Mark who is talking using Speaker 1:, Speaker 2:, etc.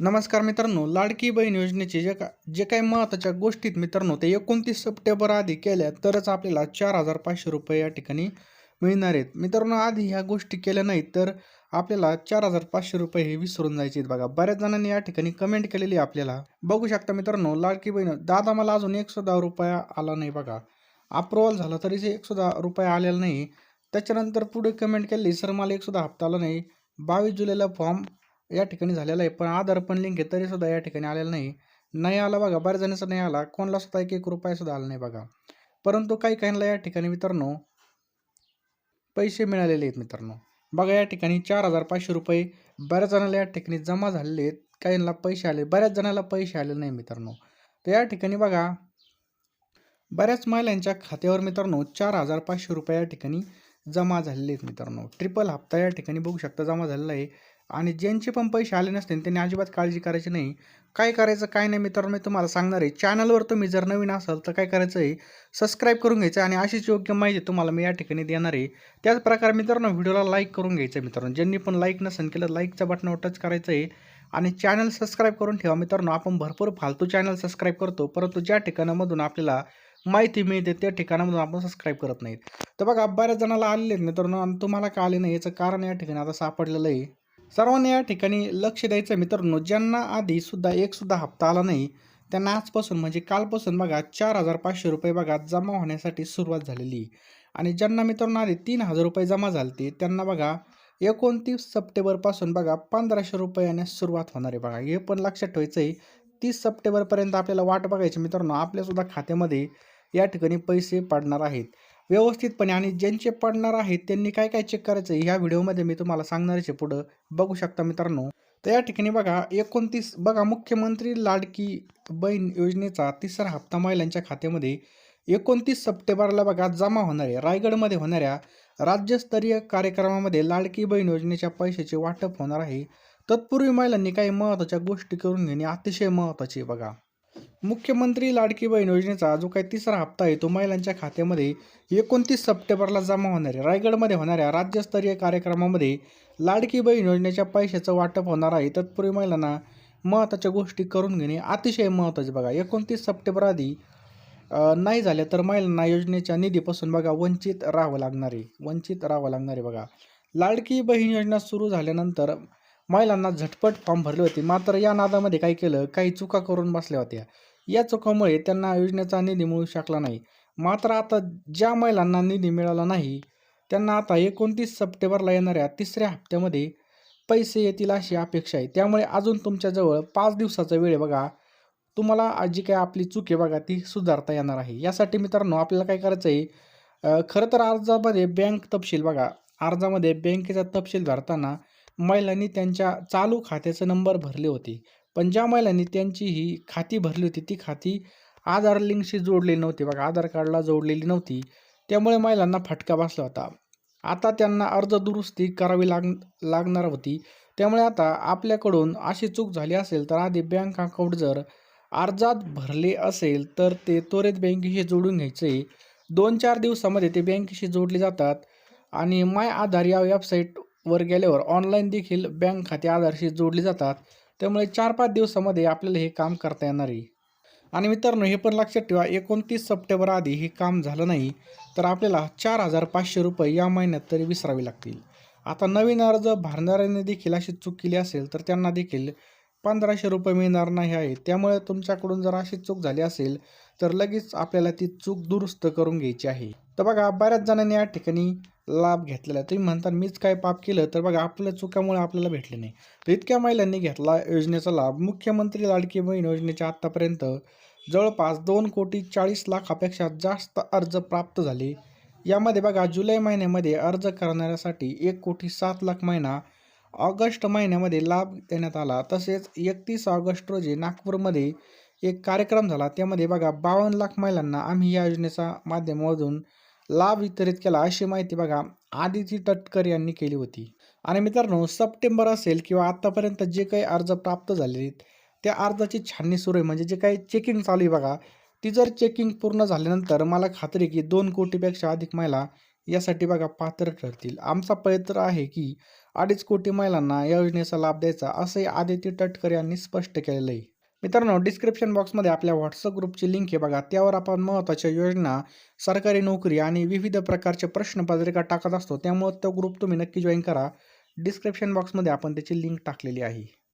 Speaker 1: नमस्कार मित्रांनो लाडकी बहीण योजनेचे जे का जे काही महत्त्वाच्या गोष्टीत मित्रांनो ते एकोणतीस सप्टेंबर आधी केल्या तरच आपल्याला चार हजार पाचशे रुपये या ठिकाणी मिळणार आहेत. मित्रांनो आधी ह्या गोष्टी केल्या नाहीत तर आपल्याला चार हजार पाचशे रुपये हे विसरून जायचे आहेत बघा. बऱ्याच जणांनी या ठिकाणी कमेंट केलेली आहे आपल्याला. बघू शकता मित्रांनो लाडकी बहीण दादा मला अजून एक दहा रुपया आला नाही बघा. अप्रुव्हल झाला तरी ते एकशे दहा रुपया आलेला नाही. त्याच्यानंतर पुढे कमेंट केली सर मला एकसुद्धा हप्ता आला नाही. बावीस जुलैला फॉर्म या ठिकाणी झालेला आहे. पण आधार पण लिंक आहे तरी सुद्धा या ठिकाणी आलेलं नाही. नाही आला बघा बऱ्याच जणांचा नाही आला. कोणाला सुद्धा एक एक रुपयासुद्धा आला नाही बघा. परंतु काही काहींना या ठिकाणी मित्रांनो पैसे मिळालेले आहेत मित्रांनो. बघा या ठिकाणी चार हजार पाचशे रुपये बऱ्याच जणांना या ठिकाणी जमा झालेले आहेत. काहींना पैसे आले बऱ्याच जणांना पैसे आले नाही मित्रांनो. तर या ठिकाणी बघा बऱ्याच महिलांच्या खात्यावर मित्रांनो चार हजार पाचशे रुपये या ठिकाणी जमा झालेले आहेत मित्रांनो. ट्रिपल हप्ता या ठिकाणी बघू शकता जमा झालेला आहे. आणि ज्यांचे पण पैसे आले नसतील त्यांनी अजिबात काळजी करायची नाही. काय करायचं काय नाही मित्रांनो मी तुम्हाला सांगणार आहे. चॅनलवर तुम्ही जर नवीन असाल तर काय करायचं आहे सबस्क्राईब करून घ्यायचं आणि अशीच योग्य माहिती तुम्हाला मी या ठिकाणी देणार आहे. त्याच प्रकारे मित्रांनो व्हिडिओला लाईक करून घ्यायचं आहे मित्रांनो. ज्यांनी पण लाईक नसेल केलं लाईकच्या बटनावर टच करायचं आहे आणि चॅनल सबस्क्राईब करून ठेवा मित्रांनो. आपण भरपूर फालतू चॅनल सबस्क्राईब करतो परंतु ज्या ठिकाणामधून आपल्याला माहिती मिळते त्या ठिकाणामधून आपण सबस्क्राईब करत नाहीत. तर बघा बऱ्याच जणाला आलेले आहेत मित्रांनो आणि तुम्हाला का आले नाही याचं कारण या ठिकाणी आता सापडलेलं आहे. सर्वांनी या ठिकाणी लक्ष द्यायचं. मित्रांनो ज्यांना आधी सुद्धा एक सुद्धा हप्ता आला नाही. त्यांना आजपासून म्हणजे कालपासून बघा चार हजार पाचशे रुपये बघा जमा होण्यासाठी सुरुवात झालेली. आहे. आणि ज्यांना मित्रांनो आधी तीन हजार रुपये जमा झालते त्यांना बघा एकोणतीस सप्टेंबरपासून बघा पंधराशे रुपयाने सुरुवात होणार आहे बघा. हे पण लक्षात ठेवायचं आहे तीस सप्टेंबरपर्यंत आपल्याला वाट बघायची. मित्रांनो आपल्यासुद्धा खात्यामध्ये या ठिकाणी पैसे पडणार आहेत. व्यवस्थितपणे आणि ज्यांचे पडणार आहेत त्यांनी काय काय चेक करायचं ह्या व्हिडिओमध्ये मी तुम्हाला सांगणारचे पुढं बघू शकता मित्रांनो. तर या ठिकाणी बघा एकोणतीस बघा मुख्यमंत्री लाडकी बहीण योजनेचा तिसरा हप्ता महिलांच्या खात्यामध्ये एकोणतीस सप्टेंबरला बघा जमा होणार आहे. रायगडमध्ये होणाऱ्या राज्यस्तरीय कार्यक्रमामध्ये लाडकी बहीण योजनेच्या पैशाचे वाटप होणार आहे. तत्पूर्वी महिलांनी काही महत्त्वाच्या गोष्टी करून घेणे अतिशय महत्त्वाचे बघा. मुख्यमंत्री लाडकी बहीण योजनेचा जो काही तिसरा हप्ता आहे तो महिलांच्या खात्यामध्ये एकोणतीस सप्टेंबरला जमा होणार आहे रायगडमध्ये होणाऱ्या राज्यस्तरीय कार्यक्रमामध्ये लाडकी बहीण योजनेच्या पैशाचं वाटप होणार आहे. तत्पूर्वी महिलांना महत्त्वाच्या गोष्टी करून घेणे अतिशय महत्त्वाचे बघा. एकोणतीस सप्टेंबर आधी नाही झाल्या तर महिलांना योजनेच्या निधीपासून बघा वंचित राहावं लागणार आहे. वंचित राहावं लागणार आहे बघा. लाडकी बहीण योजना सुरू झाल्यानंतर महिलांना झटपट फॉर्म भरले होते. मात्र या नादामध्ये काय केलं? काही चुका करून बसल्या होत्या. या चुकामुळे त्यांना योजनेचा निधी मिळू शकला नाही. मात्र आता ज्या महिलांना निधी मिळाला नाही त्यांना आता एकोणतीस सप्टेंबरला येणाऱ्या तिसऱ्या हप्त्यामध्ये पैसे येतील अशी अपेक्षा आहे. त्यामुळे अजून तुमच्याजवळ पाच दिवसाचा वेळ बघा. तुम्हाला जी काय आपली चूक आहे बघा ती सुधारता येणार आहे. यासाठी मित्रांनो आपल्याला काय करायचं आहे खरं तर अर्जामध्ये बँक तपशील बघा. अर्जामध्ये बँकेचा तपशील भरताना महिलांनी त्यांच्या चालू खात्याचे नंबर भरले होते. पण ज्या महिलांनी त्यांची ही खाती भरली होती. ती खाती आधार लिंकशी जोडलेली नव्हती बघा. आधार कार्डला जोडलेली नव्हती. त्यामुळे महिलांना फटका बसला होता. आता त्यांना अर्ज दुरुस्ती करावी लाग लागणार होती. त्यामुळे आता आपल्याकडून अशी चूक झाली असेल तर आधी बँक अकाउंट जर अर्जात भरले असेल तर ते त्वरित बँकेशी जोडून घ्यायचे. दोन चार दिवसामध्ये ते बँकेशी जोडले जातात. आणि माय आधार या वेबसाईटवर गेल्यावर ऑनलाईन देखील बँक खाते आधारशी जोडले जातात. त्यामुळे चार पाच दिवसामध्ये आपल्याला हे काम करता येणार आहे. आणि मित्रांनो हे पण लक्षात ठेवा एकोणतीस सप्टेंबर आधी हे काम झालं नाही तर आपल्याला चार हजार पाचशे रुपये या महिन्यात तरी विसरावे लागतील. आता नवीन अर्ज भरणाऱ्यांनी देखील अशी चूक केली असेल तर त्यांना देखील पंधराशे रुपये मिळणार नाही आहे. त्यामुळे तुमच्याकडून जर अशी चूक झाली असेल तर लगेच आपल्याला ती चूक दुरुस्त करून घ्यायची आहे. तर बघा बऱ्याच जणांनी या ठिकाणी लाभ घेतलेला आहे. तुम्ही म्हणता मीच काय पाप केलं? तर बघा आपल्या चुकामुळे आपल्याला भेटले नाही. तर इतक्या महिलांनी घेतला योजनेचा लाभ. मुख्यमंत्री लाडकी बहीण योजनेच्या आत्तापर्यंत जवळपास दोन कोटी चाळीस लाखापेक्षा जास्त अर्ज प्राप्त झाले. यामध्ये बघा जुलै महिन्यामध्ये अर्ज करणाऱ्यासाठी एक कोटी सात लाख महिना ऑगस्ट महिन्यामध्ये लाभ देण्यात आला. तसेच एकतीस ऑगस्ट रोजी नागपूरमध्ये एक कार्यक्रम झाला. त्यामध्ये बघा बावन्न लाख महिलांना आम्ही या योजनेचा माध्यमामधून लाभ वितरित केला अशी माहिती बघा आदिती तटकर यांनी केली होती. आणि मित्रांनो सप्टेंबर असेल किंवा आत्तापर्यंत जे काही अर्ज प्राप्त झालेले आहेत त्या अर्जाची छाननी सुरू आहे. म्हणजे जे काही चेकिंग चालू आहे बघा ती जर चेकिंग पूर्ण झाल्यानंतर मला खात्री की दोन कोटीपेक्षा अधिक महिला यासाठी बघा पात्र ठरतील. आमचा प्रयत्न आहे की अडीच कोटी महिलांना या योजनेचा लाभ द्यायचा असंही आदिती तटकर यांनी स्पष्ट केलेलं आहे. मित्रांनो डिस्क्रिप्शन बॉक्समध्ये आपल्या व्हॉट्सअप ग्रुपची लिंक आहे बघा. त्यावर आपण महत्त्वाच्या योजना सरकारी नोकरी आणि विविध प्रकारचे प्रश्नपत्रिका टाकत असतो. त्यामुळे तो ग्रुप तुम्ही नक्की जॉईन करा. डिस्क्रिप्शन बॉक्समध्ये आपण त्याची लिंक टाकलेली आहे.